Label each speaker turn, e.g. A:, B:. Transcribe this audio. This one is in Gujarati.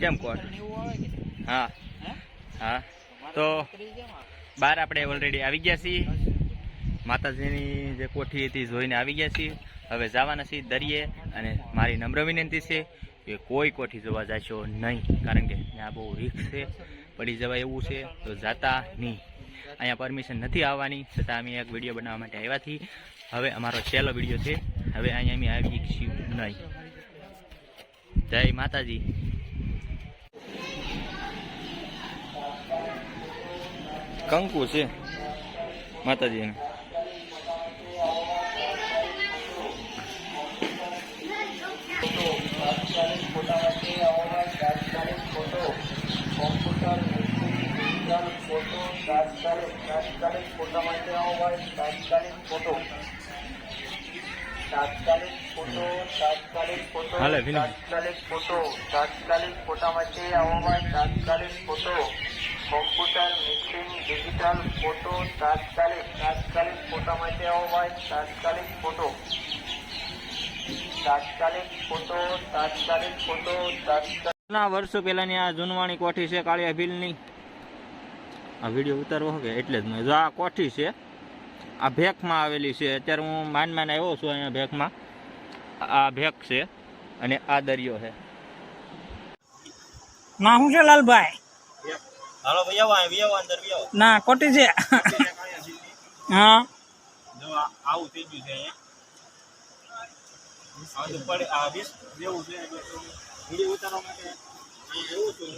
A: કેમ કોટ હા. હા. તો બહાર આપણે ઓલરેડી આવી ગયા છીએ. માતાજીની જે કોઠી હતી જોઈને આવી ગયા છીએ. હવે જવાના છીએ દરિયે અને મારી નમ્ર વિનંતી છે કે કોઈ કોઠી જોવા જશો નહીં, કારણ કે ત્યાં બહુ રિસ્ક છે, પડી જવાય એવું છે, તો જાતા નહીં. અહીંયા પરમિશન નથી આવવાની, છતાં અમે એક વીડિયો બનાવવા માટે આવ્યાથી હવે અમારો છેલ્લો વીડિયો છે. હવે અહીંયા અમે આવી છીએ નહીં. જય માતાજી. કંકુ છે. માતાજીને. હાલે વિનય.
B: તાત્કાલિક ફોટો તાત્કાલિક ફોટા માટે આવો ભાઈ તાત્કાલિક photo. Computer mixing digital photo તાત્કાલિક તાત્કાલિક ફોટા માટે આવો ભાઈ તાત્કાલિક ફોટો. તાત્કાલિક ફોટો તાત્કાલિક ફોટો તાત્કાલિક
A: ના વર્ષો પહેલાની આ જૂનવાણી કોઠી છે કાળિયા ભીલની. આ વીડિયો ઉતારવો કે? એટલે જ મેં જો આ કોઠી છે આ ભેખમાં આવેલી છે. અત્યારે હું માન માન આવ્યો છું અહીંયા ભેખમાં. આ ભેખ છે અને આ દરિયો છે.
C: ના શું છે લાલભાઈ.
D: હાલો ભાઈ આવો અહીં આવો અંદર આવો
C: ના કોટી છે. હા.
D: જો આવું થઈ ગયું છે અહીંયા. આ તો પડે આ 20 જેવું છે. એટલે ઉતારવા માટે એવું છું.